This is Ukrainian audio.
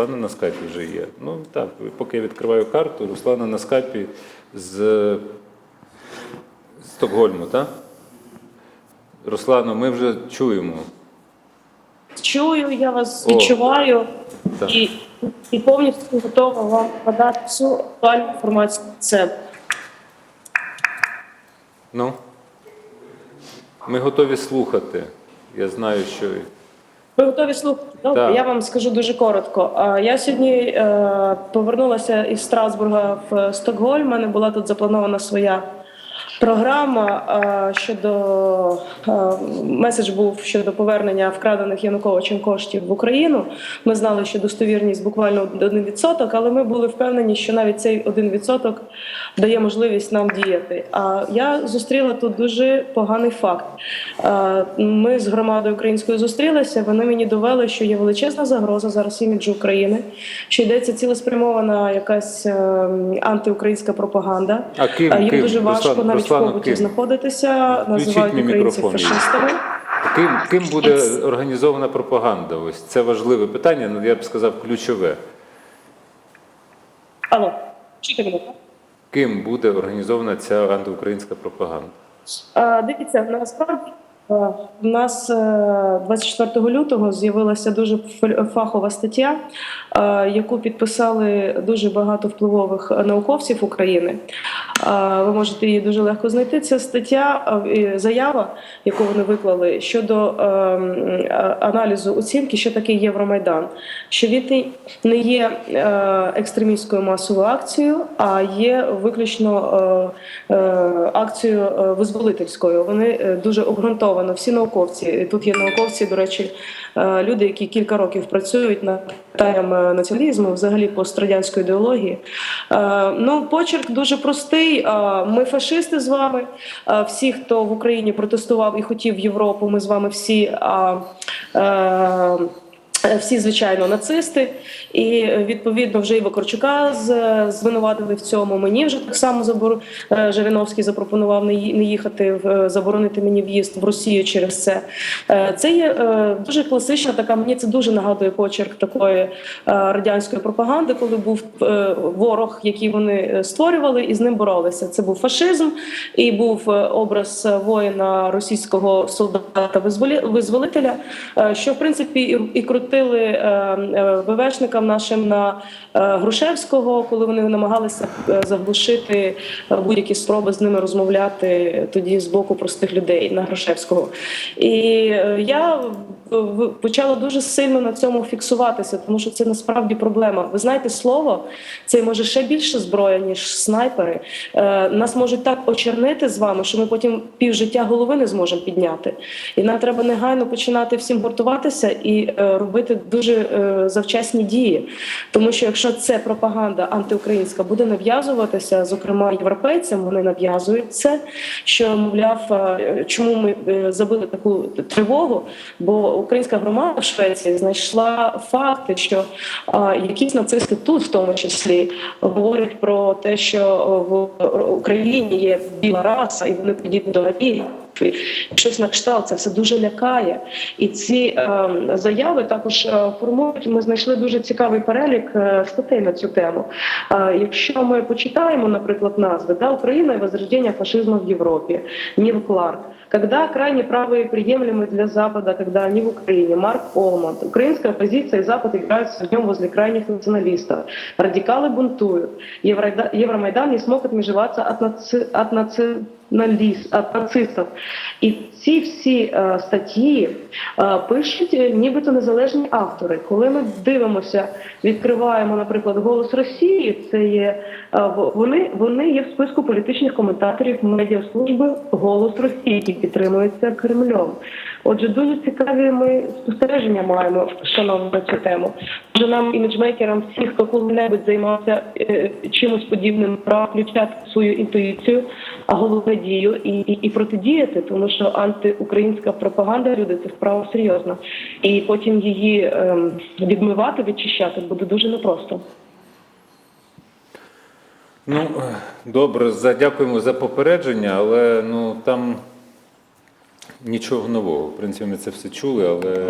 Руслана на скайпі вже є. Ну так, поки я відкриваю карту, Руслана на скайпі з Стокгольму, так? Руслано, ми вже чуємо. Чую, я вас О. відчуваю Так. і, і повністю готова вам подати всю актуальну інформацію від себе. Ну. Ми готові слухати. Я знаю, що. Ви готові слухати? Добре, да. я вам скажу дуже коротко. Я сьогодні е, повернулася із Страсбурга в Стокгольм. У мене була тут запланована своя програма е, щодо е, меседж був щодо повернення вкрадених Януковичем коштів в Україну. Ми знали, що достовірність буквально 1%, але ми були впевнені, що навіть цей 1% дає можливість нам діяти. А я зустріла тут дуже поганий факт. Е, Ми з громадою українською зустрілися. Вони мені довели, що є величезна загроза зараз іміджу України, що йдеться цілеспрямована якась е, антиукраїнська пропаганда. А ким? Їм ким? дуже важко навіть Руслано, в побуті ким? знаходитися, називають мій українців мікрофон. фашистами. Ким, ким буде організована пропаганда? Ось це важливе питання, ну я б сказав, ключове. Алло, чуєте мене? так? Ким буде організована ця антиукраїнська пропаганда? Е, Дивіться, насправді е, в нас е, 24 лютого з'явилася дуже фахова стаття, е, яку підписали дуже багато впливових науковців України. Е, Ви можете її дуже легко знайти. Це стаття, е, заява, яку вони виклали щодо е, е, аналізу оцінки, що таке Євромайдан. Що він не є е, екстремістською масовою акцією, а є виключно е, е, акцією е, визволительською. Вони е, дуже обґрунтовано, всі науковці. Тут є науковці, до речі, е, люди, які кілька років працюють над питанням е, націоналізму, взагалі пострадянської ідеології. Е, Ну, почерк дуже простий. Ми фашисти з вами. Всі, хто в Україні протестував і хотів Європу, ми з вами всі. Е, всі, звичайно, нацисти, і е, відповідно вже і Вакарчука з- звинуватили в цьому. Мені вже так само забор... е, Жириновський запропонував не їхати е, заборонити мені в'їзд в Росію через це. Е, Це є е, дуже класична така. Мені це дуже нагадує почерк такої е, радянської пропаганди, коли був е, ворог, який вони е, створювали, і з ним боролися. Це був фашизм, і був е, образ е, воїна російського солдата визволителя, е, що в принципі і, і крутили е, е, ВВшникам нашим на е, Грушевського, коли вони намагалися заглушити будь-які спроби з ними розмовляти тоді з боку простих людей на Грушевського. І я почала дуже сильно на цьому фіксуватися, тому що це насправді проблема. Ви знаєте, слово це може ще більше зброя, ніж снайпери. Нас можуть так очернити з вами, що ми потім півжиття голови не зможемо підняти. І нам треба негайно починати всім гуртуватися і е, робити дуже е, завчасні дії. Тому що якщо це пропаганда антиукраїнська буде нав'язуватися, зокрема європейцям, вони нав'язують це, що мовляв, е, чому ми е, забили таку тривогу, бо українська громада в Швеції знайшла факти, що якісь нацисти тут, в тому числі, говорять про те, що в Україні є біла раса, і вони подібні до арії. Щось на кшталт, це все дуже лякає. І ці е, заяви також е, формують. Ми знайшли дуже цікавий перелік е, статей на цю тему. Е, якщо ми почитаємо, наприклад, назви да, Україна і возрождення фашизму в Європі, Нів Кларк. Когда крайне правые приемлемы для Запада, когда они в Украине, Марк Олманд, украинская оппозиция и Запад играют с огнем возле крайних националистов, радикалы бунтуют, Евройда- Евромайдан не смог отмежеваться от, наци... от націоналіст, от нацистів. І ці всі е, статті е, пишуть е, нібито незалежні автори. Коли ми дивимося, відкриваємо, наприклад, голос Росії, це є е, в- вони, вони є в списку політичних коментаторів медіаслужби Голос Росії, які підтримуються Кремлем. Отже, дуже цікаві ми спостереження маємо шановні на цю тему. Може нам іміджмейкерам, всі, хто коли-небудь займався е, чимось подібним, пора включати свою інтуїцію, а головне дію і, і, і протидіяти, тому що антиукраїнська пропаганда люди це справа серйозна. І потім її ем, відмивати, відчищати буде дуже непросто. Ну, е, добре, за, дякуємо за попередження, але ну, там нічого нового. В принципі, ми це все чули, але